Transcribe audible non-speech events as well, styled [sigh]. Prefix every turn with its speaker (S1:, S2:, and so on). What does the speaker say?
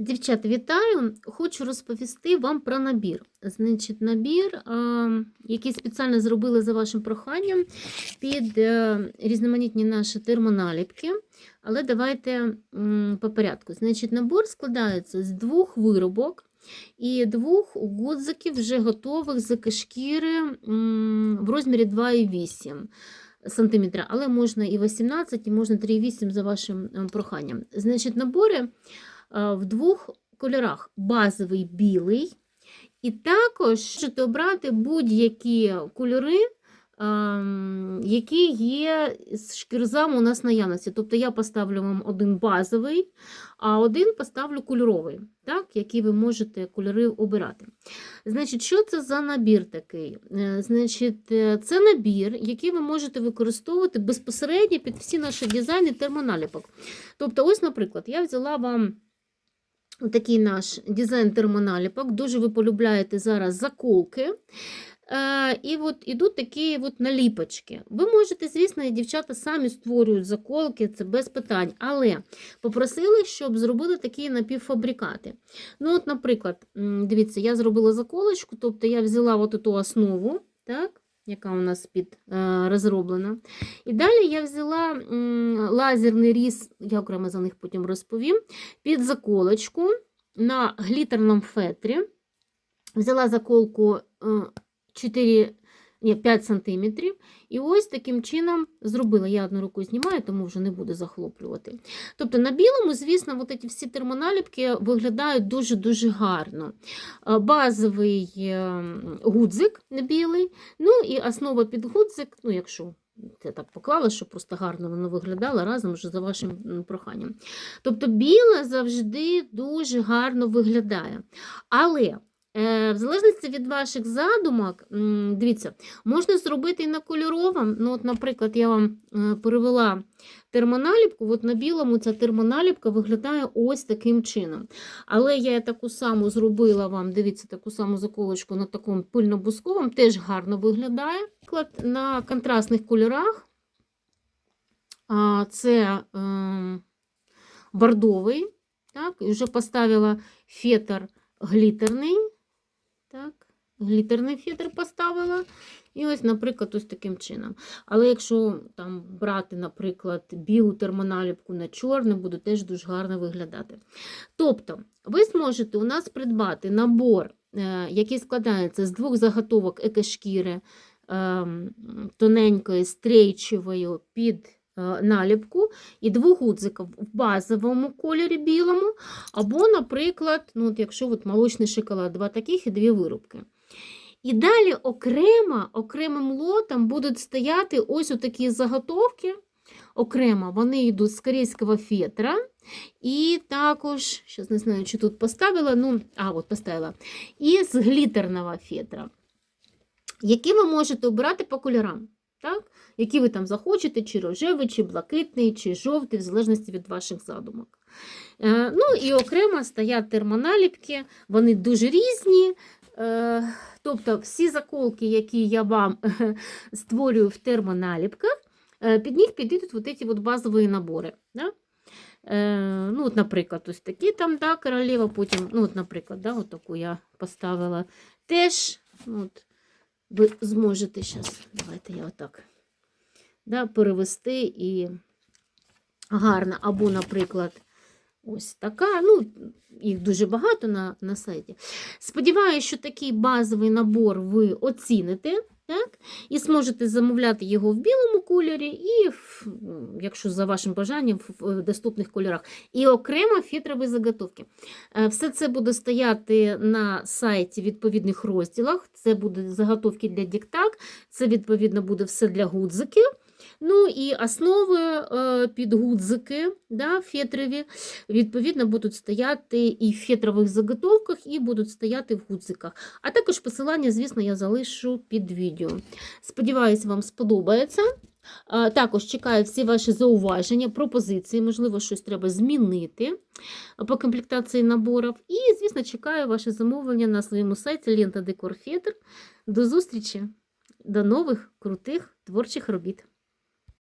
S1: Дівчата, вітаю! Хочу розповісти вам про набір. Значить, набір, який спеціально зробили за вашим проханням під е, різноманітні наші термоналіпки. Але давайте по порядку. Значить, набор складається з двох виробок і двох гудзиків, вже готових з екошкіри м, в розмірі 2,8 сантиметра, але можна і 18, і можна 3,8 за вашим проханням. Значить, набори в двох кольорах: базовий білий, і також можете обрати будь-які кольори, ем, які є з шкірзами у нас наявності. Тобто я поставлю вам один базовий, а один поставлю кольоровий, так, який ви можете кольори обирати. Значить, що це за набір такий? Е, Значить, е, це набір, який ви можете використовувати безпосередньо під всі наші дизайни термоналіпок. Тобто, ось, наприклад, я взяла вам. Такий наш дизайн термоналіпок. Дуже ви полюбляєте зараз заколки. Е, і от ідуть такі от наліпочки. Ви можете, звісно, і дівчата самі створюють заколки, це без питань. Але попросили, щоб зробили такі напівфабрикати. Ну, от, Наприклад, дивіться, я зробила заколочку, тобто я взяла от ту основу, так, яка у нас під е, розроблена. І далі я взяла лазерний різ, я окремо за них потім розповім, під заколочку на глітерному фетрі. Взяла заколку е, 4, ні, 5 см. І ось таким чином зробила. Я одну руку знімаю, тому вже не буду захлоплювати. Тобто на білому, звісно, от ці всі термоналіпки виглядають дуже-дуже гарно. Е, Базовий е, гудзик білий, ну і основа під гудзик, ну якщо я так поклала, щоб просто гарно воно виглядало разом вже за вашим проханням. Тобто біле завжди дуже гарно виглядає. Але В залежності від ваших задумок, дивіться, можна зробити і на кольоровому. Ну, от, наприклад, я вам е, перевела термоналіпку, от на білому ця термоналіпка виглядає ось таким чином. Але я таку саму зробила вам, дивіться, таку саму заколочку на такому пильно-бусковому, теж гарно виглядає. Наприклад, На контрастних кольорах це е, бордовий, так, і вже поставила фетр глітерний. Глітерний фетр поставила. І ось, наприклад, ось таким чином. Але якщо там брати, наприклад, білу термоналіпку на чорне, буде теж дуже гарно виглядати. Тобто, ви зможете у нас придбати набор, е, який складається з двох заготовок екошкіри ем, тоненької, стрейчевою під е, наліпку і двох гудзиків в базовому кольорі білому, або, наприклад, ну, от якщо от молочний шоколад, два таких і дві виробки. І далі окремо, окремим лотом будуть стояти ось такі заготовки. Окремо вони йдуть з корейського фетра. І також, зараз не знаю, чи тут поставила, ну, а, от поставила, і з глітерного фетра, які ви можете обирати по кольорам. Так? Які ви там захочете, чи рожевий, чи блакитний, чи жовтий, в залежності від ваших задумок. Е, ну і окремо стоять термоналіпки, вони дуже різні. Е, тобто всі заколки, які я вам [laughs] створюю в термоналіпках, е, під них підійдуть вот ці от базові набори. Да? Е, ну, от, Наприклад, ось такі там да, королева, потім, ну, от, наприклад, да, от таку я поставила. Теж ну, от, ви зможете зараз, давайте я отак да, перевести і гарно. Або, наприклад, ось така. ну, Їх дуже багато на, на сайті. Сподіваюся, що такий базовий набор ви оціните. Так? І зможете замовляти його в білому кольорі, і, в- якщо за вашим бажанням, в доступних кольорах. І окремо фітрові заготовки. Е, Все це буде стояти на сайті відповідних розділах. Це будуть заготовки для діктак, це, відповідно, буде все для гудзиків. Ну і основи е, під гудзики, да, фетрові, відповідно, будуть стояти і в фетрових заготовках, і будуть стояти в гудзиках. А також посилання, звісно, я залишу під відео. Сподіваюсь, вам сподобається. Також чекаю всі ваші зауваження, пропозиції, можливо, щось треба змінити по комплектації наборів. І, звісно, чекаю ваше замовлення на своєму сайті Лента Декор Фетр. До зустрічі, до нових крутих творчих робіт.